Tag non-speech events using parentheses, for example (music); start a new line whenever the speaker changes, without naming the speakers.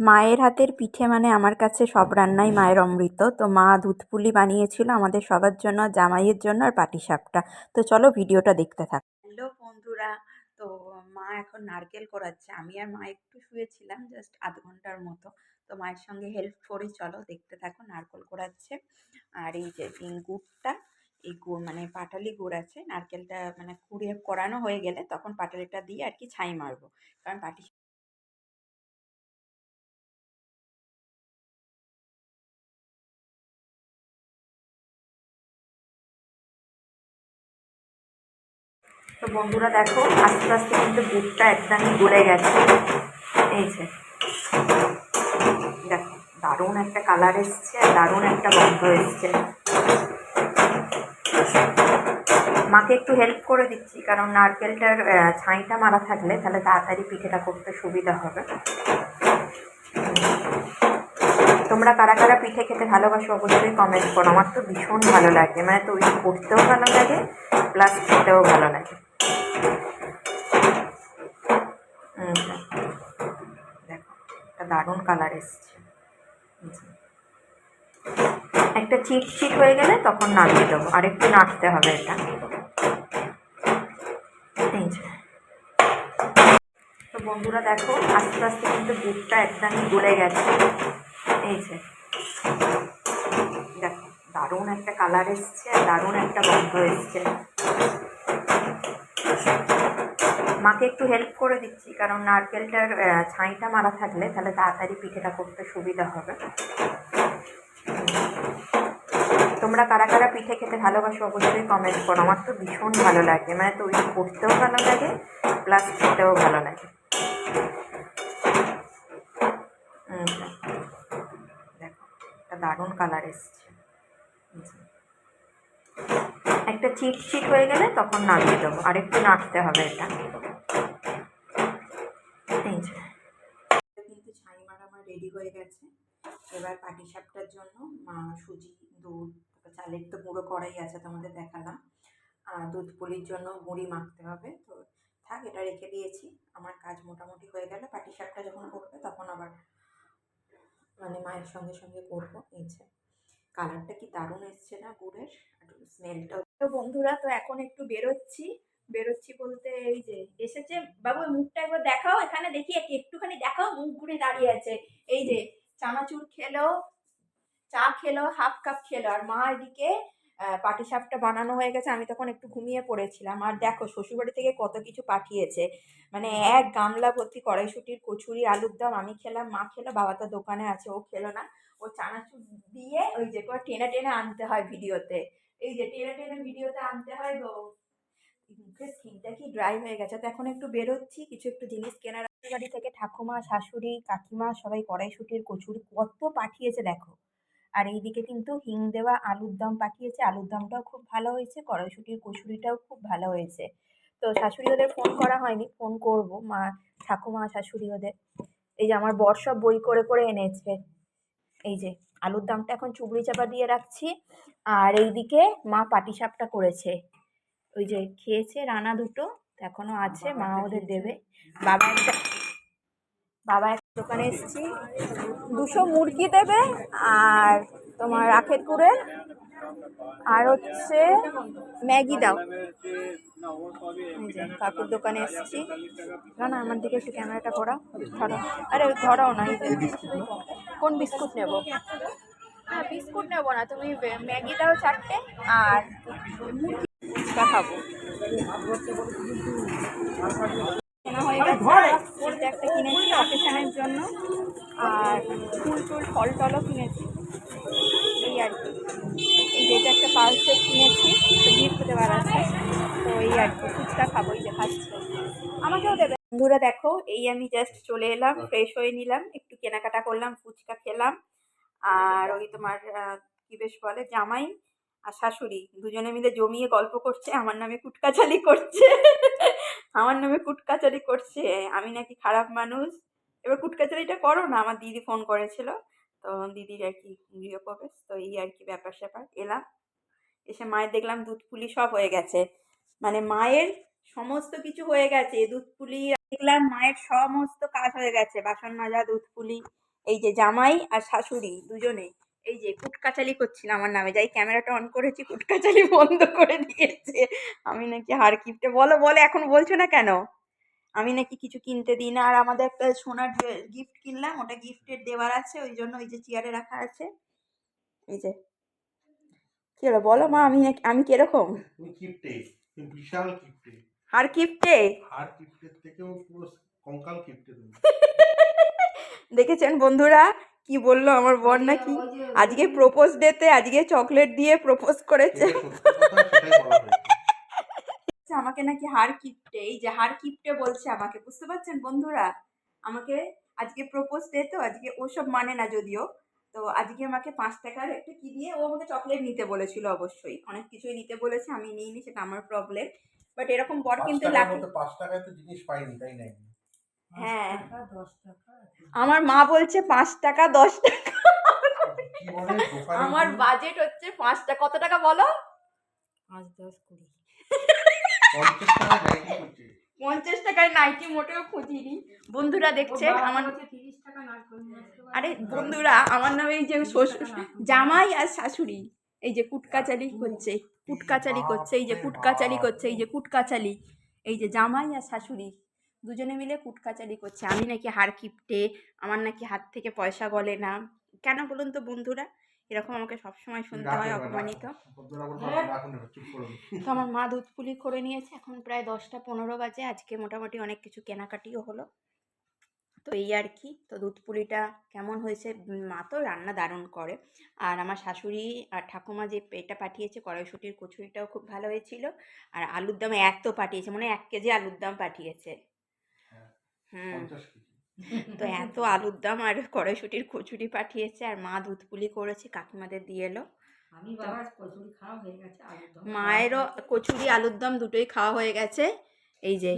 মায়ের হাতের পিঠে মানে আমার কাছে সব রান্নাই মায়ের অমৃত। তো মা দুধ পুলি বানিয়েছিল আমাদের সবার জন্য জামাইয়ের জন্য আর পাটিসাপটা তো চলো ভিডিওটা দেখতে থাক। হ্যালো বন্ধুরা তো মা এখন নারকেল করাচ্ছে। আমি আর মা একটু শুয়েছিলাম জাস্ট আধ ঘণ্টার মতো। তো মায়ের সঙ্গে হেল্প করি চলো দেখতে থাকো নারকেল করাচ্ছে। আর এই যে গুড়টা এই গুড় মানে পাটালি গুড় আছে নারকেলটা মানে কুড়িয়ে করানো হয়ে গেলে তখন পাটালিটা দিয়ে আর কি ছাই মারবো। কারণ পাটি তো বন্ধুরা দেখো, আস্তে আস্তে কিন্তু দুধটা একদমই গলে গেছে। এই যে। দেখো, দারুণ একটা কালার এসছে আর দারুণ একটা গন্ধ এসছে। মাকে একটু হেল্প করে দিচ্ছি, কারণ নারকেলটার ছাইটা মারা থাকলে তাহলে তাড়াতাড়ি পিঠেটা করতে সুবিধা হবে। তোমরা কারা কারা পিঠে খেতে ভালোবাসো অবশ্যই কমেন্ট করো। আমার তো ভীষণ ভালো লাগে মানে তৈরি করতেও ভালো লাগে প্লাস খেতেও ভালো লাগে হুম, দেখো একটা দারুণ কালার এসছে। একটা চিট চিট হয়ে গেলে তখন নামিয়ে দেবো। আর একটু নাড়তে হবে এটা। তো বন্ধুরা দেখো, আস্তে আস্তে কিন্তু দুধটা একদমই গলে গেছে। এই যে। দেখো, দারুণ একটা কালার এসছে দারুণ একটা গন্ধ এসছে। মাকে একটু হেল্প করে দিচ্ছি, কারণ নারকেলটার ছাইটা মারা থাকলে তাহলে তাড়াতাড়ি পিঠেটা করতে সুবিধা হবে। তোমরা কারা কারা পিঠে খেতে ভালোবাসো অবশ্যই কমেন্ট করো, আমার তো ভীষণ ভালো লাগে মানে তৈরি করতেও ভালো লাগে প্লাস খেতেও ভালো লাগে। দেখো দারুণ কালার এসছে। একটা চিট চিট হয়ে গেলে তখন নামিয়ে দেবো আর একটু নাড়তে হবে এটা এই যে কিন্তু ছাই মারা আমার রেডি হয়ে গেছে। এবার পাটিসাপটার জন্য সুজি, দুধ, তারপর চালের তো গুঁড়ো করাই আছে তোমাদের দেখালাম। দুধ পুলির জন্য মুড়ি মাখতে হবে। তো থাক, এটা রেখে দিয়েছি। আমার কাজ মোটামুটি হয়ে গেলে পাটিসাপটা যখন করবে তখন আবার মানে মায়ের সঙ্গে সঙ্গে করব, এই কালারটা কি দারুণ এসছে না গুড়ের? আর স্মেলটা তো বন্ধুরা, তো এখন একটু বেরোচ্ছি। বেরোচ্ছি বলতে এই যে, এসেছে। বাবু, মুখটা একবার দেখাও, এখানে দেখি, একটু- একটুখানি দেখাও, মুখ ঘুরে দাঁড়িয়ে আছে। এই যে চানাচুর খেলো, চা খেলো হাফ কাপ খেলো। আর মা এদিকে পাটিসাপটা বানানো হয়ে গেছে। আমি তখন একটু ঘুমিয়ে পড়েছিলাম। আর দেখো, শ্বশুরবাড়ি থেকে কত কিছু পাঠিয়েছে। মানে এক গামলা ভর্তি কড়াইশুটির কচুরি, আলুর দম আমি খেলাম, মা খেলো, বাবা তো দোকানে আছে, ও খেলো না। ও চানাচুর দিয়ে ওই যে টেনে টেনে আনতে হয় ভিডিওতে। এই যে টেনে টেনে ভিডিওতে আনতে হয় গো। মুখের স্কিনটা কি ড্রাই হয়ে গেছে। তো এখন একটু বেরোচ্ছি, কিছু একটু জিনিস কেনার। বাড়ি থেকে ঠাকুমা, শাশুড়ি, কাকিমা, সবাই কড়াইশুটির কচুরি কত পাঠিয়েছে দেখো। আর এইদিকে কিন্তু হিং দেওয়া আলুর দম পাঠিয়েছে। আলুর দমটাও খুব ভালো হয়েছে, কড়াইশুটির কচুরিটাও খুব ভালো হয়েছে। তো শাশুড়ি ওদের ফোন করা হয়নি ফোন করব। মা, ঠাকুমা, শাশুড়ি ওদের। এই যে আমার বর সব বই করে করে এনেছে। এই যে আলুর দমটা এখন চুবড়ি চাপা দিয়ে রাখছি। আর এইদিকে মা পাটিসাপটা করেছে। ওই যে খেয়েছে রানা দুটো এখনও আছে মা ওদের দেবে। বাবা একটা বাবা একটা দোকানে এসেছি। দুশো মুরগি দেবে আর তোমার আখের কুড়ে আর হচ্ছে ম্যাগি দাও। কাকুর দোকানে এসেছি। না না আমার দিকে একটু ক্যামেরাটা ঘোরাও। ধরো। আরে ধরাও না কোন বিস্কুট নেব? হ্যাঁ বিস্কুট নেব না তুমি ম্যাগি দাও চারটে আর ফুচকা খাব কেনা হয়ে গেছে একটা কিনেছি অকেশনের জন্য। আর ফুল টুল ফল টলও কিনেছি। এই আর কি। এই যে একটা কিনেছি আছে। তো এই আর কি ফুচকা খাব এই যে খাচ্ছি আমাকেও দেবে। বন্ধুরা দেখো এই আমি জাস্ট চলে এলাম ফ্রেশ হয়ে নিলাম একটু কেনাকাটা করলাম ফুচকা খেলাম। আর ওই তোমার কি বেশ বলে জামাই। আর শাশুড়ি দুজনে মিলে জমিয়ে গল্প করছে, আমার নামে কুটকাচালি করছে। আমার নামে কুটকাচালি করছে, আমি নাকি খারাপ মানুষ। এবার কুটকাচালিটা করো না, আমার দিদি ফোন করেছিল। তো দিদির আর কি গৃহপ্রবেশ, তো এই আর কি ব্যাপার স্যাপার, এলাম। এসে মায়ের দেখলাম দুধ পুলি সব হয়ে গেছে। মানে মায়ের সমস্ত কিছু হয়ে গেছে দুধ পুলি দেখলাম মায়ের সমস্ত কাজ হয়ে গেছে, বাসন মাজা, দুধ পুলি, এই যে জামাই আর শাশুড়ি দুজনে এই যে কুটকাচালি করছিল আমার নামে যাই ক্যামেরাটা অন করেছি কুটকাচালি (laughs) বন্ধ করে দিয়েছে। আমি নাকি হার কিপটে বলো বলো এখন বলছো না কেন? আমি নাকি কিছু কিনতে দিই না। আর আমাদের একটা সোনার গিফট কিনলাম ওটা গিফটের দেওয়ার আছে ওই জন্য ওই যে চেয়ারে রাখা আছে। এই যে। কি হলো বলো মা আমি নাকি আমি কীরকম?
কিপটে বিশাল কিপটে
হার কিপটে
হার থেকেও পুরো কঙ্কাল কিপটে (laughs)
দেখেছেন বন্ধুরা? কি বলল আমার বর নাকি? আজকে প্রপোজ ডেতে আজকে চকলেট দিয়ে প্রপোজ করেছে। বলছে আমাকে নাকি হার কিপটে এই যে হার কিপটে বলছে আমাকে বুঝতে পারছেন বন্ধুরা? আমাকে আজকে প্রপোজ ডে তো আজকে ওসব মানে না যদিও তো আজকে আমাকে পাঁচ টাকার একটা কি দিয়ে ও আমাকে চকলেট নিতে বলেছিল অবশ্যই। অনেক কিছুই নিতে বলেছে আমি নিইনি সেটা আমার প্রবলেম বাট এরকম বর কিন্তু
মধ্যে পাঁচ টাকায় তো জিনিস পাইনি তাই নাই?
হ্যাঁ। আমার মা বলছে পাঁচ টাকা দশ টাকা।
কি বলে? দোকানে
আমার বাজেট হচ্ছে পাঁচ টাকা কত টাকা বলো?
পাঁচ দশ কুড়ি।
পঞ্চাশ
টাকায় নাইটি মোটেও খুঁজিনি। বন্ধুরা দেখছে আমার
তিরিশ টাকা না
আরে বন্ধুরা আমার নামে এই যে শ্বশুর জামাই আর শাশুড়ি এই যে কুটকাচালি করছে কুটকাচালি করছে এই যে কুটকাচালি করছে এই যে কুটকাচালি এই যে জামাই আর শাশুড়ি। দুজনে মিলে কুটকাচালি করছে। আমি নাকি হার কিপটে আমার নাকি হাত থেকে পয়সা গলে না। কেন বলুন তো বন্ধুরা? এরকম আমাকে সবসময় শুনতে হয় অপমানিত। তো আমার মা দুধ পুলি করে নিয়েছে। এখন প্রায় দশটা পনেরো বাজে। আজকে মোটামুটি অনেক কিছু কেনাকাটিও হলো। তো এই আর কি। তো দুধ পুলিটা কেমন হয়েছে? মা তো রান্না দারুণ করে। আর আমার শাশুড়ি আর ঠাকুমা যে এটা পাঠিয়েছে কড়াইশুটির কচুরিটাও খুব ভালো হয়েছিল। আর আলুর দাম এত পাঠিয়েছে মানে এক কেজি আলুর দাম পাঠিয়েছে।
পঞ্চাশ কেজি।
তো এত আলুর দাম আর কড়াইশুটির কচুরি পাঠিয়েছে আর মা দুধ পুলি করেছে কাকিমাদের দিয়ে এলো।
আমি বাবা কচুরি খাওয়া হয়ে গেছে আলুর দম
মায়েরও কচুরি আলুর দম দুটোই খাওয়া হয়ে গেছে। এই যে